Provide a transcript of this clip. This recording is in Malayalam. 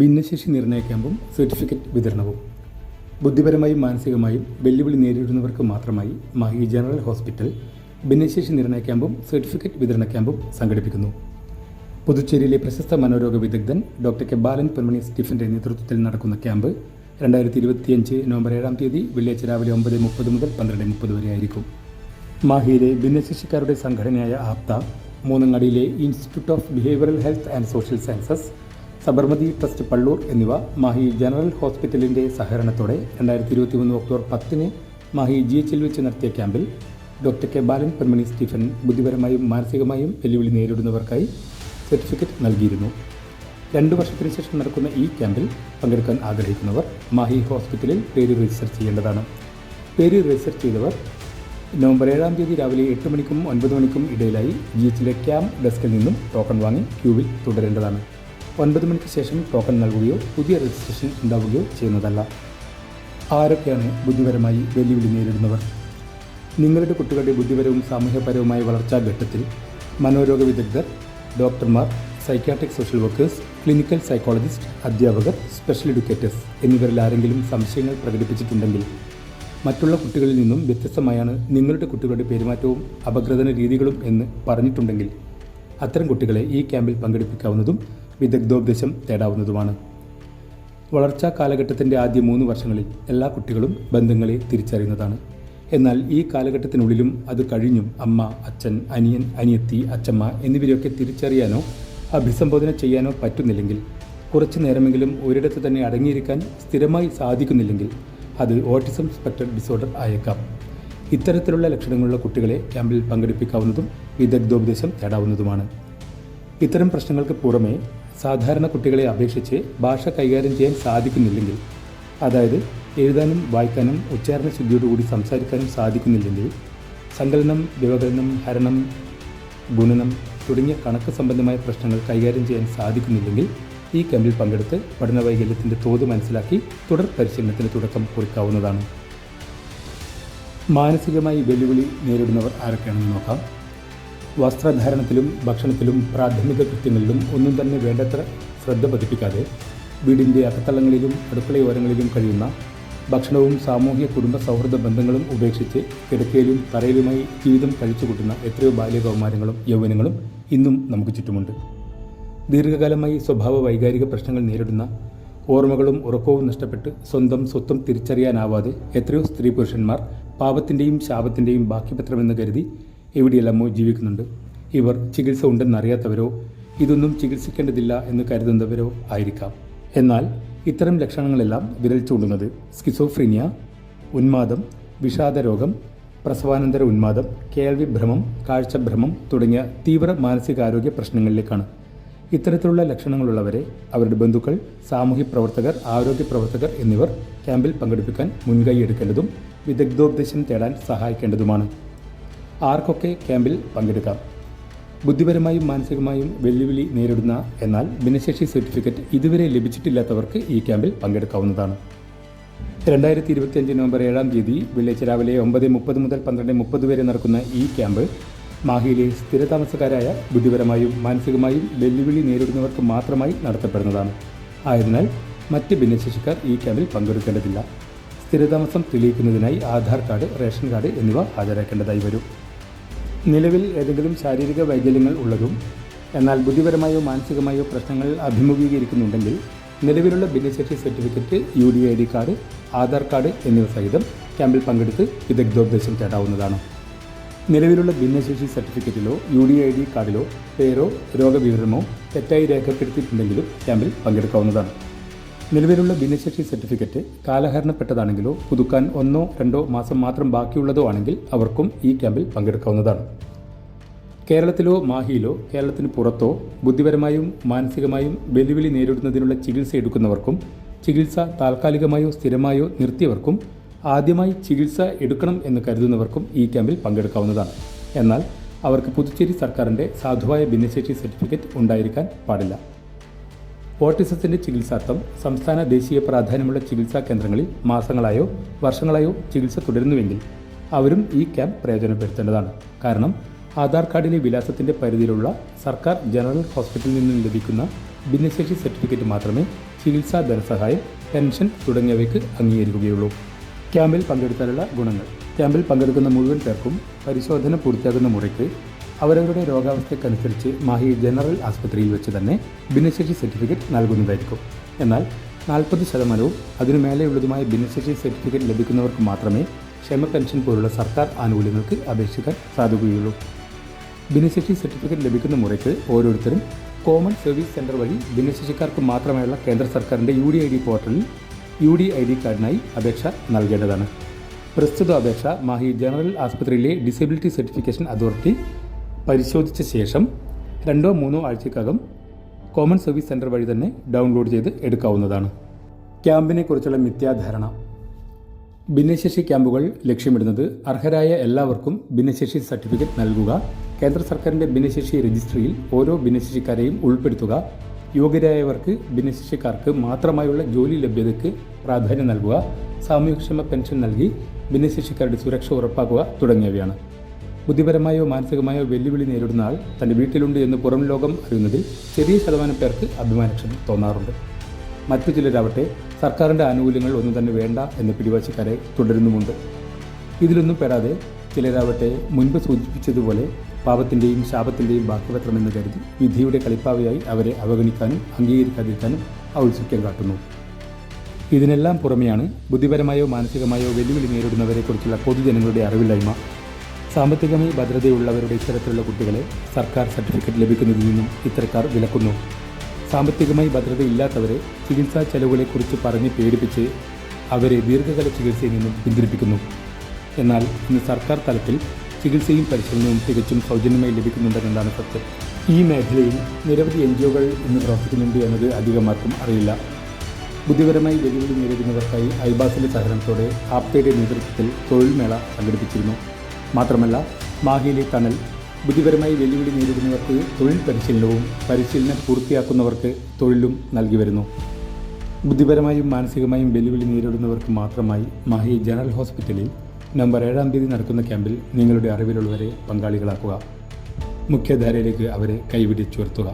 ഭിന്നശേഷി നിർണയ ക്യാമ്പും സർട്ടിഫിക്കറ്റ് വിതരണവും. ബുദ്ധിപരമായും മാനസികമായും വെല്ലുവിളി നേരിടുന്നവർക്ക് മാത്രമായി മാഹി ജനറൽ ഹോസ്പിറ്റൽ ഭിന്നശേഷി നിർണയ ക്യാമ്പും സർട്ടിഫിക്കറ്റ് വിതരണ ക്യാമ്പും സംഘടിപ്പിക്കുന്നു. പുതുച്ചേരിയിലെ പ്രശസ്ത മനോരോഗ വിദഗ്ധൻ ഡോക്ടർ കെ. ബാലൻ പൊന്മണി സ്റ്റീഫന്റെ നേതൃത്വത്തിൽ നടക്കുന്ന ക്യാമ്പ് രണ്ടായിരത്തി ഇരുപത്തിയഞ്ച് നവംബർ ഏഴാം തീയതി വെള്ളിയാഴ്ച രാവിലെ ഒമ്പത് മുപ്പത് മുതൽ പന്ത്രണ്ട് മുപ്പത് വരെ ആയിരിക്കും. മാഹിയിലെ ഭിന്നശേഷിക്കാരുടെ സംഘടനയായ Aapda മൂന്നങ്ങാടിയിലെ institute of behavioural health and social sciences Sabarmati trust Pallur എന്നിവ മാഹി ജനറൽ ഹോസ്പിറ്റലിന്റെ സഹകരണത്തോടെ രണ്ടായിരത്തി ഇരുപത്തി മൂന്ന് ഒക്ടോബർ പത്തിന് മാഹി ജി എച്ച് എൽ വെച്ച് നടത്തിയ ക്യാമ്പിൽ ഡോക്ടർ കെ ബാലൻ പെൺമണി സ്റ്റീഫൻ ബുദ്ധിപരമായും മാനസികമായും വെല്ലുവിളി നേരിടുന്നവർക്കായി സർട്ടിഫിക്കറ്റ് നൽകിയിരുന്നു. രണ്ടു വർഷത്തിന് ശേഷം നടക്കുന്ന ഈ ക്യാമ്പിൽ പങ്കെടുക്കാൻ ആഗ്രഹിക്കുന്നവർ മാഹി ഹോസ്പിറ്റലിൽ പേര് രജിസ്റ്റർ ചെയ്യേണ്ടതാണ്. പേര് രജിസ്റ്റർ ചെയ്തവർ നവംബർ ഏഴാം തീയതി രാവിലെ എട്ട് മണിക്കും ഒൻപത് മണിക്കും ഇടയിലായി ജി എച്ചിലെ ക്യാമ്പ് ഡെസ്കിൽ നിന്നും ടോക്കൺ വാങ്ങി ക്യൂവിൽ തുടരേണ്ടതാണ്. ഒൻപത് മണിക്ക് ശേഷം ടോക്കൺ നൽകുകയോ പുതിയ രജിസ്ട്രേഷൻ ഉണ്ടാവുകയോ ചെയ്യുന്നതല്ല. ആരൊക്കെയാണ് ബുദ്ധിപരമായി വെല്ലുവിളി നേരിടുന്നവർ? നിങ്ങളുടെ കുട്ടികളുടെ ബുദ്ധിപരവും സാമൂഹ്യപരവുമായ വളർച്ചാ ഘട്ടത്തിൽ മനോരോഗ വിദഗ്ധർ ഡോക്ടർമാർ psychiatric social workers clinical psychologist അധ്യാപകർ സ്പെഷ്യൽ എഡ്യൂക്കേറ്റേഴ്സ് എന്നിവരിൽ ആരെങ്കിലും സംശയങ്ങൾ പ്രകടിപ്പിച്ചിട്ടുണ്ടെങ്കിൽ മറ്റുള്ള കുട്ടികളിൽ നിന്നും വ്യത്യസ്തമായാണ് നിങ്ങളുടെ കുട്ടികളുടെ പെരുമാറ്റവും അപഗ്രഥന രീതികളും എന്ന് പറഞ്ഞിട്ടുണ്ടെങ്കിൽ അത്തരം കുട്ടികളെ ഈ ക്യാമ്പിൽ പങ്കെടുപ്പിക്കാവുന്നതും വിദഗ്ധോപദേശം തേടാവുന്നതുമാണ്. വളർച്ചാ കാലഘട്ടത്തിന്റെ ആദ്യ മൂന്ന് വർഷങ്ങളിൽ എല്ലാ കുട്ടികളും ബന്ധങ്ങളെ തിരിച്ചറിയുന്നതാണ്. എന്നാൽ ഈ കാലഘട്ടത്തിനുള്ളിലും അത് കഴിഞ്ഞും അമ്മ അച്ഛൻ അനിയൻ അനിയത്തി അച്ചമ്മ എന്നിവരെയൊക്കെ തിരിച്ചറിയാനോ അഭിസംബോധന ചെയ്യാനോ പറ്റുന്നില്ലെങ്കിൽ കുറച്ചു നേരമെങ്കിലും ഒരിടത്ത് തന്നെ അടങ്ങിയിരിക്കാൻ സ്ഥിരമായി സാധിക്കുന്നില്ലെങ്കിൽ അത് ഓട്ടിസം സ്പെക്ട്രം ഡിസോർഡർ ആയേക്കാം. ഇത്തരത്തിലുള്ള ലക്ഷണങ്ങളുള്ള കുട്ടികളെ ക്യാമ്പിൽ പങ്കെടുപ്പിക്കാവുന്നതും വിദഗ്ധോപദേശം തേടാവുന്നതുമാണ്. ഇത്തരം പ്രശ്നങ്ങൾക്ക് പുറമെ സാധാരണ കുട്ടികളെ അപേക്ഷിച്ച് ഭാഷ കൈകാര്യം ചെയ്യാൻ സാധിക്കുന്നില്ലെങ്കിൽ അതായത് എഴുതാനും വായിക്കാനും ഉച്ചാരണ ശുദ്ധിയോടുകൂടി സംസാരിക്കാനും സാധിക്കുന്നില്ലെങ്കിൽ സങ്കലനം വ്യവകലനം ഹരണം ഗുണനം തുടങ്ങിയ കണക്ക് സംബന്ധമായ പ്രശ്നങ്ങൾ കൈകാര്യം ചെയ്യാൻ സാധിക്കുന്നില്ലെങ്കിൽ ഈ ക്യാമ്പിൽ പങ്കെടുത്ത് പഠന വൈകല്യത്തിന്റെ തോത് മനസ്സിലാക്കി തുടർ പരിശീലനത്തിന് തുടക്കം കുറിക്കാവുന്നതാണ്. മാനസികമായി വെല്ലുവിളി നേരിടുന്നവർ ആരൊക്കെയാണെന്ന് നോക്കാം. വസ്ത്രധാരണത്തിലും ഭക്ഷണത്തിലും പ്രാഥമിക കൃത്യങ്ങളിലും ഒന്നും തന്നെ വേണ്ടത്ര ശ്രദ്ധ പതിപ്പിക്കാതെ വീടിന്റെ അകത്തളങ്ങളിലും അടുക്കളയോരങ്ങളിലും കഴിയുന്ന ഭക്ഷണവും സാമൂഹ്യ കുടുംബ സൗഹൃദ ബന്ധങ്ങളും ഉപേക്ഷിച്ച് കിടക്കയിലും തറയിലുമായി ജീവിതം കഴിച്ചു കൂട്ടുന്ന എത്രയോ ബാല്യകൗമാരങ്ങളും യൗവനങ്ങളും ഇന്നും നമുക്ക് ചുറ്റുമുണ്ട്. ദീർഘകാലമായി സ്വഭാവ വൈകാരിക പ്രശ്നങ്ങൾ നേരിടുന്ന ഓർമ്മകളും ഉറക്കവും നഷ്ടപ്പെട്ട് സ്വന്തം സ്വത്വം തിരിച്ചറിയാനാവാതെ എത്രയോ സ്ത്രീ പുരുഷന്മാർ പാപത്തിന്റെയും ശാപത്തിന്റെയും ബാക്കിപത്രമെന്ന് കരുതി എവിടെയെല്ലാമോ ജീവിക്കുന്നുണ്ട്. ഇവർ ചികിത്സ ഉണ്ടെന്നറിയാത്തവരോ ഇതൊന്നും ചികിത്സിക്കേണ്ടതില്ല എന്ന് കരുതുന്നവരോ ആയിരിക്കാം. എന്നാൽ ഇത്തരം ലക്ഷണങ്ങളെല്ലാം വിരൽ ചൂണ്ടുന്നത് സ്കിസോഫ്രീനിയ ഉന്മാദം വിഷാദരോഗം പ്രസവാനന്തര ഉന്മാദം കേൾവിഭ്രമം കാഴ്ചഭ്രമം തുടങ്ങിയ തീവ്ര മാനസികാരോഗ്യ പ്രശ്നങ്ങളിലേക്കാണ്. ഇത്തരത്തിലുള്ള ലക്ഷണങ്ങളുള്ളവരെ അവരുടെ ബന്ധുക്കൾ സാമൂഹ്യ പ്രവർത്തകർ ആരോഗ്യ പ്രവർത്തകർ എന്നിവർ ക്യാമ്പിൽ പങ്കെടുപ്പിക്കാൻ മുൻകൈ എടുക്കേണ്ടതും വിദഗ്ധോപദേശം തേടാൻ സഹായിക്കേണ്ടതുമാണ്. ആർക്കൊക്കെ ക്യാമ്പിൽ പങ്കെടുക്കാം? ബുദ്ധിപരമായും മാനസികമായും വെല്ലുവിളി നേരിടുന്ന എന്നാൽ ഭിന്നശേഷി സർട്ടിഫിക്കറ്റ് ഇതുവരെ ലഭിച്ചിട്ടില്ലാത്തവർക്ക് ഈ ക്യാമ്പിൽ പങ്കെടുക്കാവുന്നതാണ്. രണ്ടായിരത്തി ഇരുപത്തിയഞ്ച് നവംബർ ഏഴാം തീയതി വെള്ളിയാഴ്ച രാവിലെ ഒമ്പത് മുപ്പത് മുതൽ പന്ത്രണ്ട് മുപ്പത് വരെ നടക്കുന്ന ഈ ക്യാമ്പ് മാഹിയിലെ സ്ഥിരതാമസക്കാരായ ബുദ്ധിപരമായും മാനസികമായും വെല്ലുവിളി നേരിടുന്നവർക്ക് മാത്രമായി നടത്തപ്പെടുന്നതാണ്. ആയതിനാൽ മറ്റ് ഭിന്നശേഷിക്കാർ ഈ ക്യാമ്പിൽ പങ്കെടുക്കേണ്ടതില്ല. സ്ഥിരതാമസം തെളിയിക്കുന്നതിനായി ആധാർ കാർഡ് റേഷൻ കാർഡ് എന്നിവ ഹാജരാക്കേണ്ടതായി വരും. നിലവിൽ ഏതെങ്കിലും ശാരീരിക വൈകല്യങ്ങൾ ഉള്ളതും എന്നാൽ ബുദ്ധിപരമായോ മാനസികമായോ പ്രശ്നങ്ങൾ അഭിമുഖീകരിക്കുന്നുണ്ടെങ്കിൽ നിലവിലുള്ള ഭിന്നശേഷി certificate U D I D card Aadhaar card എന്നിവ സഹിതം ക്യാമ്പിൽ പങ്കെടുത്ത് വിദഗ്ധോപദേശം തേടാവുന്നതാണ്. നിലവിലുള്ള ഭിന്നശേഷി സർട്ടിഫിക്കറ്റിലോ യു ഡി ഐ ഡി കാർഡിലോ പേരോ രോഗവിവരമോ തെറ്റായി രേഖപ്പെടുത്തിയിട്ടുണ്ടെങ്കിലും ക്യാമ്പിൽ പങ്കെടുക്കാവുന്നതാണ്. നിലവിലുള്ള ഭിന്നശേഷി സർട്ടിഫിക്കറ്റ് കാലഹരണപ്പെട്ടതാണെങ്കിലോ പുതുക്കാൻ ഒന്നോ രണ്ടോ മാസം മാത്രം ബാക്കിയുള്ളതോ ആണെങ്കിൽ അവർക്കും ഈ ക്യാമ്പിൽ പങ്കെടുക്കാവുന്നതാണ്. കേരളത്തിലോ മാഹിയിലോ കേരളത്തിന് പുറത്തോ ബുദ്ധിപരമായും മാനസികമായും വെല്ലുവിളി നേരിടുന്നതിനുള്ള ചികിത്സ എടുക്കുന്നവർക്കും ചികിത്സ താൽക്കാലികമായോ സ്ഥിരമായോ നിർത്തിയവർക്കും ആദ്യമായി ചികിത്സ എടുക്കണം എന്ന് കരുതുന്നവർക്കും ഈ ക്യാമ്പിൽ പങ്കെടുക്കാവുന്നതാണ്. എന്നാൽ അവർക്ക് പുതുച്ചേരി സർക്കാരിന്റെ സാധുവായ ഭിന്നശേഷി സർട്ടിഫിക്കറ്റ് ഉണ്ടായിരിക്കാൻ പാടില്ല. ഓട്ടിസത്തിന്റെ ചികിത്സാർത്ഥം സംസ്ഥാന ദേശീയ പ്രാധാന്യമുള്ള ചികിത്സാ കേന്ദ്രങ്ങളിൽ മാസങ്ങളായോ വർഷങ്ങളായോ ചികിത്സ തുടരുന്നുവെങ്കിൽ അവരും ഈ ക്യാമ്പ് പ്രയോജനപ്പെടുത്തേണ്ടതാണ്. കാരണം ആധാർ കാർഡിലെ വിലാസത്തിന്റെ പരിധിയിലുള്ള സർക്കാർ ജനറൽ ഹോസ്പിറ്റലിൽ നിന്നും ലഭിക്കുന്ന ഭിന്നശേഷി സർട്ടിഫിക്കറ്റ് മാത്രമേ ചികിത്സാ ധനസഹായം പെൻഷൻ തുടങ്ങിയവയ്ക്ക് അംഗീകരിക്കുകയുള്ളൂ. ക്യാമ്പിൽ പങ്കെടുത്താലുള്ള ഗുണങ്ങൾ ക്യാമ്പിൽ പങ്കെടുക്കുന്ന മുഴുവൻ പേർക്കും പരിശോധന പൂർത്തിയാകുന്ന മുറയ്ക്ക് അവരവരുടെ രോഗാവസ്ഥയ്ക്കനുസരിച്ച് മാഹി ജനറൽ ആസ്പത്രിയിൽ വെച്ച് തന്നെ ഭിന്നശേഷി സർട്ടിഫിക്കറ്റ് നൽകുന്നതായിരിക്കും. എന്നാൽ നാൽപ്പത് ശതമാനവും അതിനു മേലെയുള്ളതുമായ ഭിന്നശേഷി സർട്ടിഫിക്കറ്റ് ലഭിക്കുന്നവർക്ക് മാത്രമേ ക്ഷേമ പെൻഷൻ പോലുള്ള സർക്കാർ ആനുകൂല്യങ്ങൾക്ക് അപേക്ഷിക്കാൻ സാധിക്കുകയുള്ളൂ ഭിന്നശേഷി സർട്ടിഫിക്കറ്റ് ലഭിക്കുന്ന മുറയ്ക്ക് ഓരോരുത്തരും കോമൺ സർവീസ് സെന്റർ വഴി ഭിന്നശേഷിക്കാർക്ക് മാത്രമായുള്ള കേന്ദ്ര സർക്കാരിന്റെ യു ഡി ഐ ഡി പോർട്ടലിൽ യു ഡി ഐ ഡി കാർഡിനായി അപേക്ഷ നൽകേണ്ടതാണ്. പ്രസ്തുത അപേക്ഷ മാഹി ജനറൽ ആസ്പത്രിയിലെ ഡിസബിലിറ്റി സർട്ടിഫിക്കേഷൻ അതോറിറ്റി പരിശോധിച്ച ശേഷം രണ്ടോ മൂന്നോ ആഴ്ചക്കകം കോമൺ സർവീസ് സെന്റർ വഴി തന്നെ ഡൗൺലോഡ് ചെയ്ത് എടുക്കാവുന്നതാണ്. ക്യാമ്പിനെക്കുറിച്ചുള്ള മിഥ്യാധാരണ. ഭിന്നശേഷി ക്യാമ്പുകൾ ലക്ഷ്യമിടുന്നത് അർഹരായ എല്ലാവർക്കും ഭിന്നശേഷി സർട്ടിഫിക്കറ്റ് നൽകുക കേന്ദ്ര സർക്കാരിന്റെ ഭിന്നശേഷി രജിസ്ട്രിയിൽ ഓരോ ഭിന്നശേഷിക്കാരെയും ഉൾപ്പെടുത്തുക യോഗ്യരായവർക്ക് ഭിന്നശേഷിക്കാർക്ക് മാത്രമായുള്ള ജോലി ലഭ്യതയ്ക്ക് പ്രാധാന്യം നൽകുക സാമൂഹ്യക്ഷേമ പെൻഷൻ നൽകി ഭിന്നശേഷിക്കാരുടെ സുരക്ഷ ഉറപ്പാക്കുക തുടങ്ങിയവയാണ്. ബുദ്ധിപരമായോ മാനസികമായോ വെല്ലുവിളി നേരിടുന്ന ആൾ തന്റെ വീട്ടിലുണ്ട് എന്ന് പുറം ലോകം അറിയുന്നതിൽ ചെറിയ ശതമാനം പേർക്ക് അഭിമാനക്ഷം തോന്നാറുണ്ട്. മറ്റു ചിലരാവട്ടെ സർക്കാരിന്റെ ആനുകൂല്യങ്ങൾ ഒന്നും തന്നെ വേണ്ട എന്ന പിടിവാശിക്കാരെ തുടരുന്നുമുണ്ട്. ഇതിലൊന്നും പെടാതെ ചിലരാവട്ടെ മുൻപ് സൂചിപ്പിച്ചതുപോലെ പാപത്തിന്റെയും ശാപത്തിന്റെയും ബാക്കിപത്രമെന്ന് കരുതി വിധിയുടെ കളിപ്പാവയായി അവരെ അവഗണിക്കാനും അംഗീകരിക്കാതിരിക്കാനും ഔത്സുക്യം കാട്ടുന്നു. ഇതിനെല്ലാം പുറമെയാണ് ബുദ്ധിപരമായോ മാനസികമായോ വെല്ലുവിളി നേരിടുന്നവരെക്കുറിച്ചുള്ള പൊതുജനങ്ങളുടെ അറിവില്ലായ്മ. സാമ്പത്തികമായി ഭദ്രതയുള്ളവരുടെ ഇത്തരത്തിലുള്ള കുട്ടികളെ സർക്കാർ സർട്ടിഫിക്കറ്റ് ലഭിക്കുന്നതിൽ നിന്നും ഇത്തരക്കാർ വിലക്കുന്നു. സാമ്പത്തികമായി ഭദ്രതയില്ലാത്തവരെ ചികിത്സാ ചെലവുകളെക്കുറിച്ച് പറഞ്ഞ് പേടിപ്പിച്ച് അവരെ ദീർഘകാല ചികിത്സയിൽ നിന്നും പിന്തിരിപ്പിക്കുന്നു. എന്നാൽ ഇന്ന് സർക്കാർ തലത്തിൽ ചികിത്സയും പരിശീലനവും തികച്ചും സൗജന്യമായി ലഭിക്കുന്നുണ്ടെന്നതാണ് സത്യം. ഈ മേഖലയിൽ നിരവധി എൻ ജി ഒകൾ ഇന്ന് പ്രവർത്തിക്കുന്നുണ്ട് എന്നത് അധികമാർക്കും അറിയില്ല. ബുദ്ധിപരമായി വെല്ലുവിളി നേരിടുന്നവർക്കായി ഐബാസിന്റെ സഹകരണത്തോടെ ആപ്തയുടെ നേതൃത്വത്തിൽ തൊഴിൽ മേള സംഘടിപ്പിച്ചിരുന്നു. മാത്രമല്ല മാഹിയിലെ തണൽ ബുദ്ധിപരമായി വെല്ലുവിളി നേരിടുന്നവർക്ക് തൊഴിൽ പരിശീലനവും പരിശീലനം പൂർത്തിയാക്കുന്നവർക്ക് തൊഴിലും നൽകി വരുന്നു. ബുദ്ധിപരമായും മാനസികമായും വെല്ലുവിളി നേരിടുന്നവർക്ക് മാത്രമായി മാഹി ജനറൽ ഹോസ്പിറ്റലിൽ നവംബർ ഏഴാം തീയതി നടക്കുന്ന ക്യാമ്പിൽ നിങ്ങളുടെ അറിവിലുള്ളവരെ പങ്കാളികളാക്കുക. മുഖ്യധാരയിലേക്ക് അവരെ കൈപിടിച്ചുയർത്തുക